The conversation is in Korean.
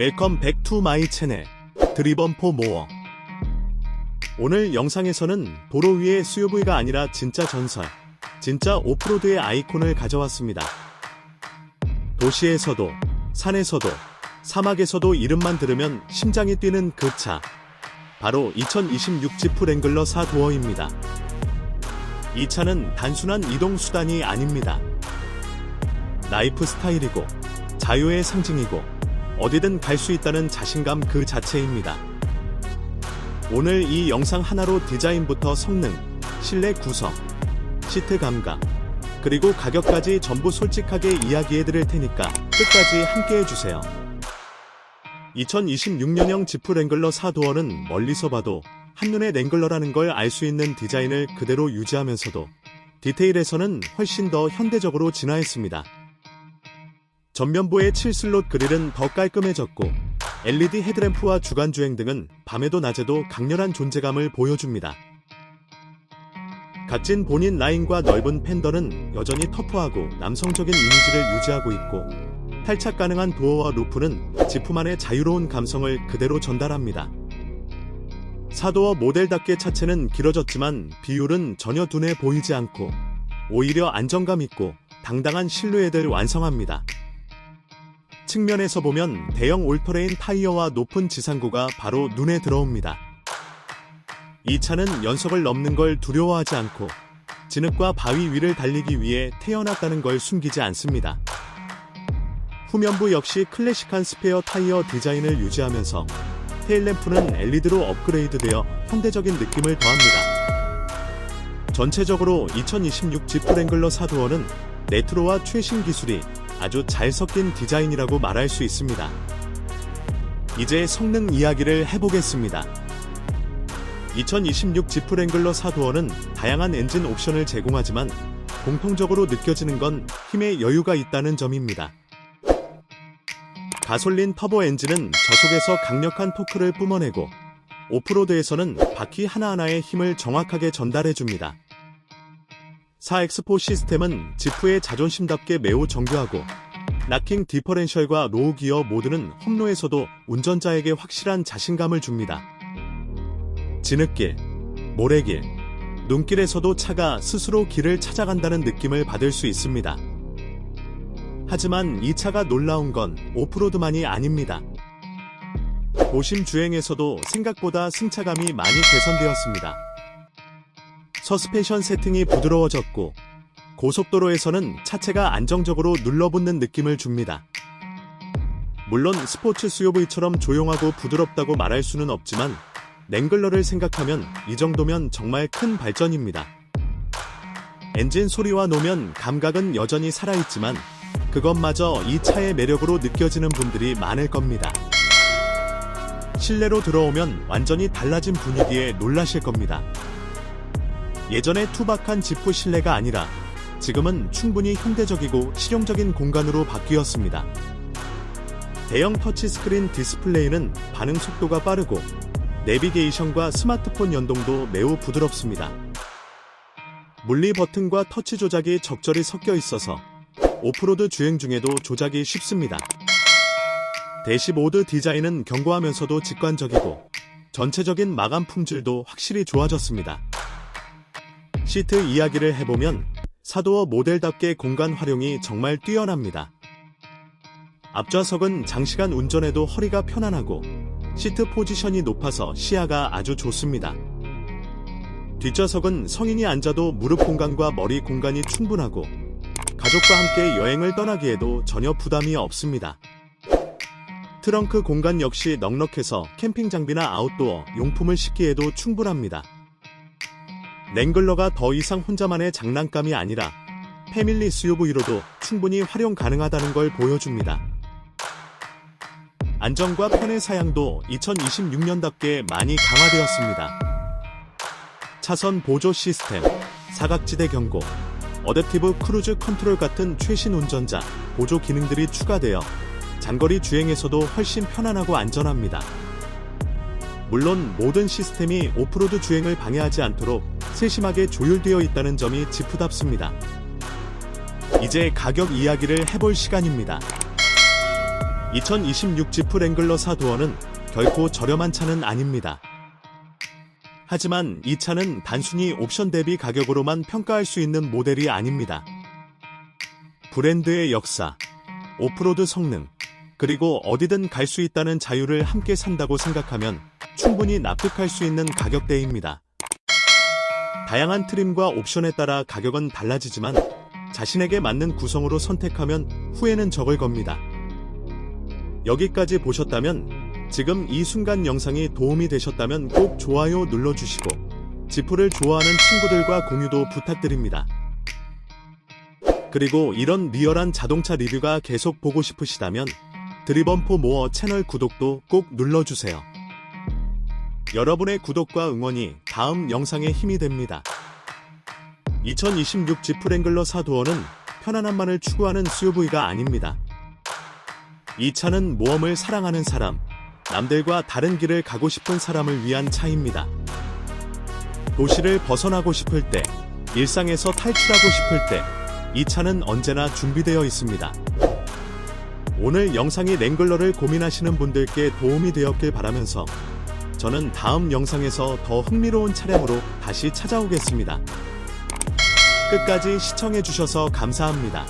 웰컴 백 투 마이 채널 드리번 포 모어 오늘 영상에서는 도로 위의 SUV가 아니라 진짜 전설 진짜 오프로드의 아이콘을 가져왔습니다. 도시에서도 산에서도 사막에서도 이름만 들으면 심장이 뛰는 그 차 바로 2026 지프 랭글러 4 도어입니다. 이 차는 단순한 이동 수단이 아닙니다. 라이프 스타일이고 자유의 상징이고 어디든 갈 수 있다는 자신감 그 자체입니다. 오늘 이 영상 하나로 디자인부터 성능, 실내 구성, 시트 감각, 그리고 가격까지 전부 솔직하게 이야기해 드릴 테니까 끝까지 함께 해주세요. 2026년형 지프 랭글러 4도어는 멀리서 봐도 한눈에 랭글러라는 걸 알 수 있는 디자인을 그대로 유지하면서도 디테일에서는 훨씬 더 현대적으로 진화했습니다. 전면부의 7슬롯 그릴은 더 깔끔해졌고 LED 헤드램프와 주간주행 등은 밤에도 낮에도 강렬한 존재감을 보여줍니다. 각진 본인 라인과 넓은 팬더는 여전히 터프하고 남성적인 이미지를 유지하고 있고 탈착 가능한 도어와 루프는 지프만의 자유로운 감성을 그대로 전달합니다. 사도어 모델답게 차체는 길어졌지만 비율은 전혀 둔해 보이지 않고 오히려 안정감 있고 당당한 실루엣을 완성합니다. 측면에서 보면 대형 올터레인 타이어와 높은 지상고가 바로 눈에 들어옵니다. 이 차는 연석을 넘는 걸 두려워하지 않고 진흙과 바위 위를 달리기 위해 태어났다는 걸 숨기지 않습니다. 후면부 역시 클래식한 스페어 타이어 디자인을 유지하면서 테일램프는 LED로 업그레이드되어 현대적인 느낌을 더합니다. 전체적으로 2026 지프 랭글러 사도어는 레트로와 최신 기술이 아주 잘 섞인 디자인이라고 말할 수 있습니다. 이제 성능 이야기를 해보겠습니다. 2026 지프 랭글러 사도어는 다양한 엔진 옵션을 제공하지만 공통적으로 느껴지는 건 힘의 여유가 있다는 점입니다. 가솔린 터보 엔진은 저속에서 강력한 토크를 뿜어내고 오프로드에서는 바퀴 하나하나의 힘을 정확하게 전달해줍니다. 4X4 시스템은 지프의 자존심답게 매우 정교하고 락킹 디퍼렌셜과 로우 기어 모두는 험로에서도 운전자에게 확실한 자신감을 줍니다. 진흙길, 모래길, 눈길에서도 차가 스스로 길을 찾아간다는 느낌을 받을 수 있습니다. 하지만 이 차가 놀라운 건 오프로드만이 아닙니다. 도심 주행에서도 생각보다 승차감이 많이 개선되었습니다. 서스펜션 세팅이 부드러워졌고 고속도로에서는 차체가 안정적으로 눌러붙는 느낌을 줍니다. 물론 스포츠 SUV처럼 조용하고 부드럽다고 말할 수는 없지만 랭글러를 생각하면 이 정도면 정말 큰 발전입니다. 엔진 소리와 노면 감각은 여전히 살아있지만 그것마저 이 차의 매력으로 느껴지는 분들이 많을 겁니다. 실내로 들어오면 완전히 달라진 분위기에 놀라실 겁니다. 예전의 투박한 지프 실내가 아니라 지금은 충분히 현대적이고 실용적인 공간으로 바뀌었습니다. 대형 터치스크린 디스플레이는 반응 속도가 빠르고 내비게이션과 스마트폰 연동도 매우 부드럽습니다. 물리 버튼과 터치 조작이 적절히 섞여 있어서 오프로드 주행 중에도 조작이 쉽습니다. 대시보드 디자인은 견고하면서도 직관적이고 전체적인 마감 품질도 확실히 좋아졌습니다. 시트 이야기를 해보면 사도어 모델답게 공간 활용이 정말 뛰어납니다. 앞좌석은 장시간 운전해도 허리가 편안하고 시트 포지션이 높아서 시야가 아주 좋습니다. 뒷좌석은 성인이 앉아도 무릎 공간과 머리 공간이 충분하고 가족과 함께 여행을 떠나기에도 전혀 부담이 없습니다. 트렁크 공간 역시 넉넉해서 캠핑 장비나 아웃도어 용품을 싣기에도 충분합니다. 랭글러가 더 이상 혼자만의 장난감이 아니라 패밀리 SUV로도 충분히 활용 가능하다는 걸 보여줍니다. 안전과 편의 사양도 2026년답게 많이 강화되었습니다. 차선 보조 시스템, 사각지대 경고, 어댑티브 크루즈 컨트롤 같은 최신 운전자 보조 기능들이 추가되어 장거리 주행에서도 훨씬 편안하고 안전합니다. 물론 모든 시스템이 오프로드 주행을 방해하지 않도록 세심하게 조율되어 있다는 점이 지프답습니다. 이제 가격 이야기를 해볼 시간입니다. 2026 지프 랭글러 4도어는 결코 저렴한 차는 아닙니다. 하지만 이 차는 단순히 옵션 대비 가격으로만 평가할 수 있는 모델이 아닙니다. 브랜드의 역사, 오프로드 성능, 그리고 어디든 갈 수 있다는 자유를 함께 산다고 생각하면 충분히 납득할 수 있는 가격대입니다. 다양한 트림과 옵션에 따라 가격은 달라지지만 자신에게 맞는 구성으로 선택하면 후회는 적을 겁니다. 여기까지 보셨다면 지금 이 순간 영상이 도움이 되셨다면 꼭 좋아요 눌러주시고 지프를 좋아하는 친구들과 공유도 부탁드립니다. 그리고 이런 리얼한 자동차 리뷰가 계속 보고 싶으시다면 드리범포 모어 채널 구독도 꼭 눌러주세요. 여러분의 구독과 응원이 다음 영상에 힘이 됩니다. 2026 지프 랭글러 4도어는 편안함만을 추구하는 SUV가 아닙니다. 이 차는 모험을 사랑하는 사람, 남들과 다른 길을 가고 싶은 사람을 위한 차입니다. 도시를 벗어나고 싶을 때, 일상에서 탈출하고 싶을 때, 이 차는 언제나 준비되어 있습니다. 오늘 영상이 랭글러를 고민하시는 분들께 도움이 되었길 바라면서 저는 다음 영상에서 더 흥미로운 차량으로 다시 찾아오겠습니다. 끝까지 시청해주셔서 감사합니다.